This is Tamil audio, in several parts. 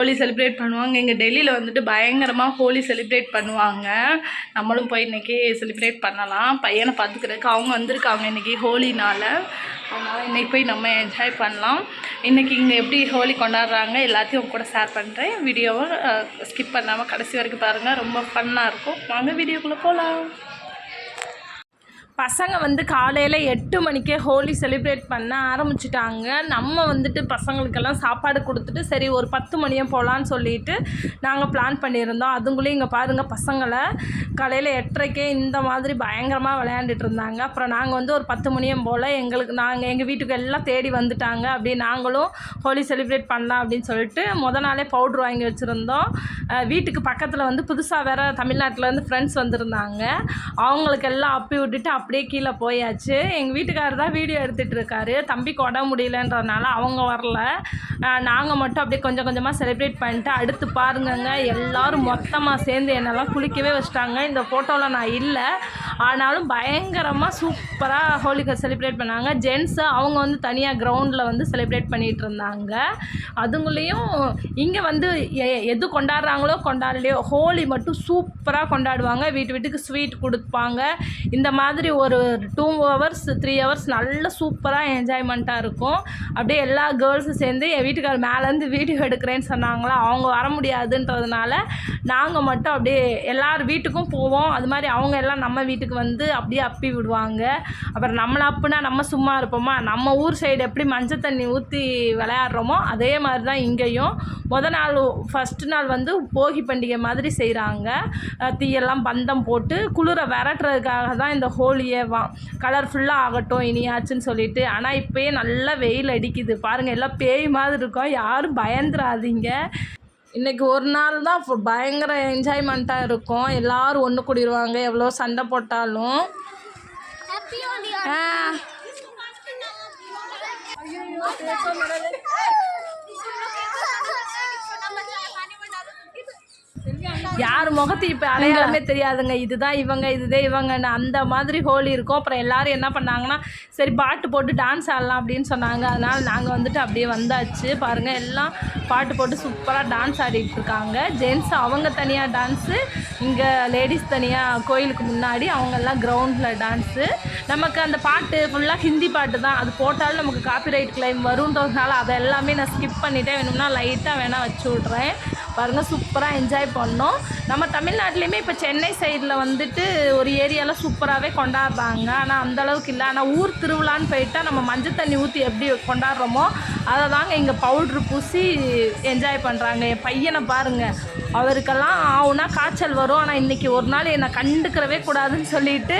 ஹோலி செலிப்ரேட் பண்ணுவாங்க. இங்கே டெல்லியில் வந்துட்டு பயங்கரமாக ஹோலி செலிப்ரேட் பண்ணுவாங்க. நம்மளும் போய் இன்றைக்கி செலிப்ரேட் பண்ணலாம். பையனை பார்த்துக்கிறதுக்கு அவங்க வந்திருக்காங்க இன்றைக்கி ஹோலினால். அதனால் இன்றைக்கி போய் நம்ம என்ஜாய் பண்ணலாம். இன்றைக்கி இங்கே எப்படி ஹோலி கொண்டாடுறாங்க எல்லாத்தையும் உங்க கூட ஷேர் பண்ணுறேன் வீடியோவை ஸ்கிப் பண்ணாமல் கடைசி வரைக்கும் பாருங்கள் ரொம்ப ஃபன்னாக இருக்கும். வாங்க வீடியோக்குள்ளே போகலாம் பசங்க வந்து காலையில் எட்டு மணிக்கே ஹோலி செலிப்ரேட் பண்ண ஆரம்பிச்சிட்டாங்க. நம்ம வந்துட்டு பசங்களுக்கெல்லாம் சாப்பாடு கொடுத்துட்டு சரி ஒரு பத்து மணியே போகலான்னு சொல்லிட்டு நாங்கள் பிளான் பண்ணியிருந்தோம். அதுங்களையும் இங்கே பாருங்கள் பசங்களை காலையில் எட்டரைக்கே இந்த மாதிரி பயங்கரமாக விளையாண்டுட்டு இருந்தாங்க. அப்புறம் நாங்கள் வந்து ஒரு பத்து மணியும் போல் எங்களுக்கு நாங்கள் எங்கள் வீட்டுக்கு எல்லாம் தேடி வந்துட்டாங்க. அப்படி நாங்களும் ஹோலி செலிப்ரேட் பண்ணலாம் அப்படின்னு சொல்லிட்டு முத நாளே பவுட்ரு வாங்கி வச்சுருந்தோம். வீட்டுக்கு பக்கத்தில் வந்து புதுசாக வேறு தமிழ்நாட்டிலேருந்து ஃப்ரெண்ட்ஸ் வந்திருந்தாங்க. அவங்களுக்கு எல்லாம் அப்பி விட்டுட்டு அப்படியே கீழே போயாச்சு. எங்கள் வீட்டுக்காரர் தான் வீடியோ எடுத்துகிட்டு இருக்காரு. தம்பிக்கு உடம்பு முடியலன்றதுனால அவங்க வரல. நாங்கள் மட்டும் அப்படியே கொஞ்சம் கொஞ்சமாக செலிப்ரேட் பண்ணிட்டு அடுத்து பாருங்கங்க. எல்லாரும் மொத்தமாக சேர்ந்து என்னெல்லாம் குளிக்கவே வச்சிட்டாங்க. இந்த ஃபோட்டோவில் நான் இல்லை. ஆனாலும் பயங்கரமாக சூப்பராக ஹோலிக்கு செலிப்ரேட் பண்ணாங்க. ஜென்ஸு அவங்க வந்து தனியாக கிரவுண்டில் வந்து செலிப்ரேட் பண்ணிகிட்டு இருந்தாங்க. அதுங்களையும் இங்கே வந்து எ- எது கொண்டாடுறாங்களோ கொண்டாடலையோ ஹோலி மட்டும் சூப்பராக கொண்டாடுவாங்க. வீட்டு வீட்டுக்கு ஸ்வீட் கொடுப்பாங்க. இந்த மாதிரி ஒரு டூ ஹவர்ஸ் த்ரீ ஹவர்ஸ் நல்ல சூப்பராக என்ஜாய்மெண்ட்டாக இருக்கும். அப்படியே எல்லா கேர்ள்ஸும் சேர்ந்து என் வீட்டுக்காரர் மேலேருந்து வீடியோ எடுக்கிறேன்னு சொன்னாங்களா? அவங்க வர முடியாதுன்றதுனால நாங்கள் மட்டும் அப்படியே எல்லார் வீட்டுக்கும் போவோம். அது மாதிரி அவங்க எல்லாம் நம்ம வீட்டுக்கு வந்து அப்படியே அப்பி விடுவாங்க. அப்புறம் நம்மளை அப்புனா நம்ம சும்மா இருப்போமா? நம்ம ஊர் சைடு எப்படி மஞ்சள் தண்ணி ஊற்றி விளையாடுறோமோ அதே மாதிரி தான் இங்கேயும். முத நாள் ஃபஸ்ட்டு நாள் வந்து போகி பண்டிகை மாதிரி செய்கிறாங்க தீயெல்லாம் பந்தம் போட்டு குளிர விரட்டுறதுக்காக தான் இந்த ஹோலியே வா கலர்ஃபுல்லாக ஆகட்டும் இனியாச்சுன்னு சொல்லிட்டு. ஆனால் இப்போயே நல்லா வெயில் அடிக்குது. பாருங்கள் எல்லாம் பேய் மாதிரி இருக்கும். யாரும் பயந்துடாதீங்க இன்றைக்கி ஒரு நாள் தான் பயங்கர என்ஜாய்மெண்ட்டாக இருக்கும். எல்லாரும் ஒன்று கூடிடுவாங்க எவ்வளோ சண்டை போட்டாலும். ஆ. யார் முகத்தையும் இப்போ அடையாளமே தெரியாதுங்க. இதுதான் இவங்க இதுதான் இவங்கன்னு அந்த மாதிரி ஹோலி இருக்கும். அப்புறம் எல்லாரும் என்ன பண்ணாங்கன்னா சரி பாட்டு போட்டு டான்ஸ் ஆடலாம் அப்படின்னு சொன்னாங்க. அதனால் நாங்கள் வந்துட்டு அப்படியே வந்தாச்சு. பாருங்கள் எல்லாம் பாட்டு போட்டு சூப்பராக டான்ஸ் ஆடிட்டு இருக்காங்க. ஜென்ஸ் அவங்க தனியாக டான்ஸு இங்கே லேடிஸ் தனியாக கோயிலுக்கு முன்னாடி அவங்க எல்லாம் கிரவுண்டில் டான்ஸு நமக்கு அந்த பாட்டு ஃபுல்லாக ஹிந்தி பாட்டு தான். அது போட்டாலும் நமக்கு காப்பிரைட் கிளைம் வருன்றதுனால அதை எல்லாமே நான் ஸ்கிப் பண்ணிட்டேன் வேணும்னா லைட்டாக வேணால் வச்சு விட்றேன். பாருங்கள் சூப்பராக என்ஜாய் பண்ணோம். நம்ம தமிழ்நாட்டிலையுமே இப்போ சென்னை சைடில் வந்துட்டு ஒரு ஏரியாவில் சூப்பராகவே கொண்டாடுறாங்க. ஆனால் அந்த அளவுக்கு இல்லை. ஆனால் ஊர் திருவிழான்னு போயிட்டால் நம்ம மஞ்சள் தண்ணி ஊற்றி எப்படி கொண்டாடுறோமோ அதை தாங்க இங்கே பவுட்ரு பூசி என்ஜாய் பண்ணுறாங்க என் பையனை பாருங்கள் அவருக்கெல்லாம் ஆகுனா காய்ச்சல் வரும். ஆனால் இன்றைக்கி ஒரு நாள் என்னை கண்டுக்கிறவே கூடாதுன்னு சொல்லிட்டு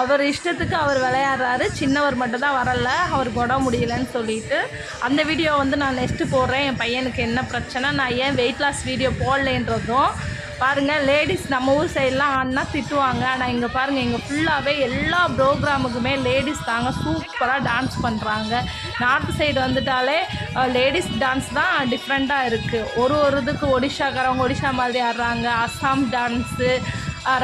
அவர் இஷ்டத்துக்கு அவர் விளையாடுறாரு. சின்னவர் மட்டும்தான் வரலை. வரல அவருக்கு உடம்பு முடியலன்னு சொல்லிட்டு. அந்த வீடியோ வந்து நான் நெக்ஸ்ட்டு போடுறேன். என் பையனுக்கு என்ன பிரச்சனை? நான் ஏன் வெயிட் லாஸ் வீடியோ போடலன்றதும் பாருங்கள் லேடிஸ் நம்ம ஊர் சைட்லாம் ஆடினா திட்டுவாங்க. ஆனால் இங்கே பாருங்கள் இங்கே ஃபுல்லாகவே எல்லா ப்ரோக்ராமுக்குமே லேடிஸ் தாங்க சூப்பராக டான்ஸ் பண்ணுறாங்க நார்த் சைடு வந்துட்டாலே லேடிஸ் டான்ஸ் தான் டிஃப்ரெண்ட்டாக இருக்குது ஒரு ஒரு இதுக்கு ஒடிஷாக்காரவங்க ஒடிஷா மாதிரி ஆடுறாங்க. அஸ்ஸாம் டான்ஸு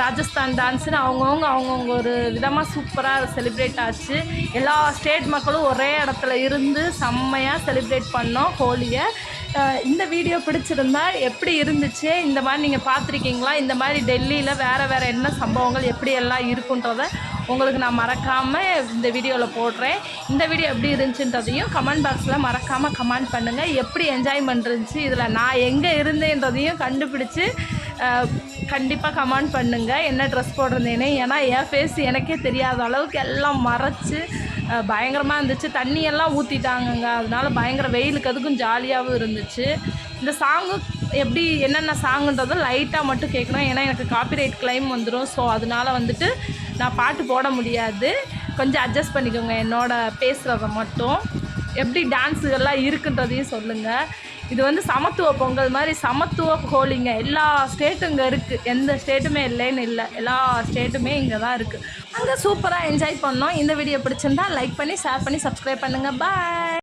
ராஜஸ்தான் டான்ஸுன்னு அவங்கவுங்க அவங்கவுங்க ஒரு விதமாக சூப்பராக செலிப்ரேட் ஆச்சு. எல்லா ஸ்டேட் மக்களும் ஒரே இடத்துல இருந்து செம்மையாக செலிப்ரேட் பண்ணோம். ஹோலியை. இந்த வீடியோ பிடிச்சிருந்தா எப்படி இருந்துச்சு? இந்த மாதிரி நீங்கள் பார்த்துருக்கீங்களா? இந்த மாதிரி டெல்லியில் வேறு வேறு என்ன சம்பவங்கள் எப்படி எல்லாம் இருக்குன்றத உங்களுக்கு நான் மறக்காமல் இந்த வீடியோவில் போடுறேன். இந்த வீடியோ எப்படி இருந்துச்சுன்றதையும் கமெண்ட் பாக்ஸில் மறக்காமல் கமெண்ட் பண்ணுங்கள் எப்படி என்ஜாய்மெண்ட் இருந்துச்சு இதில் நான் எங்கே இருந்தேன்றதையும் கண்டுபிடிச்சு கண்டிப்பாக கமெண்ட் பண்ணுங்கள் என்ன ட்ரெஸ் போட்டிருந்தேன்னு? ஏன்னா என் ஃபேஸ் எனக்கே தெரியாத அளவுக்கு எல்லாம் மறைச்சி பயங்கரமாக இருந்துச்சு. தண்ணியெல்லாம் ஊற்றிட்டாங்கங்க அதனால பயங்கர வெயிலுக்கு அதுக்கும் ஜாலியாகவும் இருந்துச்சு. இந்த சாங்கு எப்படி என்னென்ன சாங்குன்றதை லைட்டாக மட்டும் கேட்கணும் ஏன்னா எனக்கு காப்பிரைட் கிளைம் வந்துடும் ஸோ அதனால வந்துட்டு நான் பாட்டு போட முடியாது. கொஞ்சம் அட்ஜஸ்ட் பண்ணிக்கோங்க. என்னோட பேசுகிறத மட்டும். எப்படி டான்ஸுகள்லாம் இருக்குன்றதையும் சொல்லுங்கள் இது வந்து சமத்துவ பொங்கல் மாதிரி சமத்துவ ஹோலிங்க. எல்லா ஸ்டேட்டும் இங்கே இருக்குது எந்த ஸ்டேட்டுமே இல்லைன்னு இல்லை. எல்லா ஸ்டேட்டுமே இங்கே தான் இருக்குது அங்கே சூப்பராக என்ஜாய் பண்ணோம். இந்த வீடியோ பிடிச்சிருந்தா லைக் பண்ணி ஷேர் பண்ணி சப்ஸ்கிரைப் பண்ணுங்கள் பாய்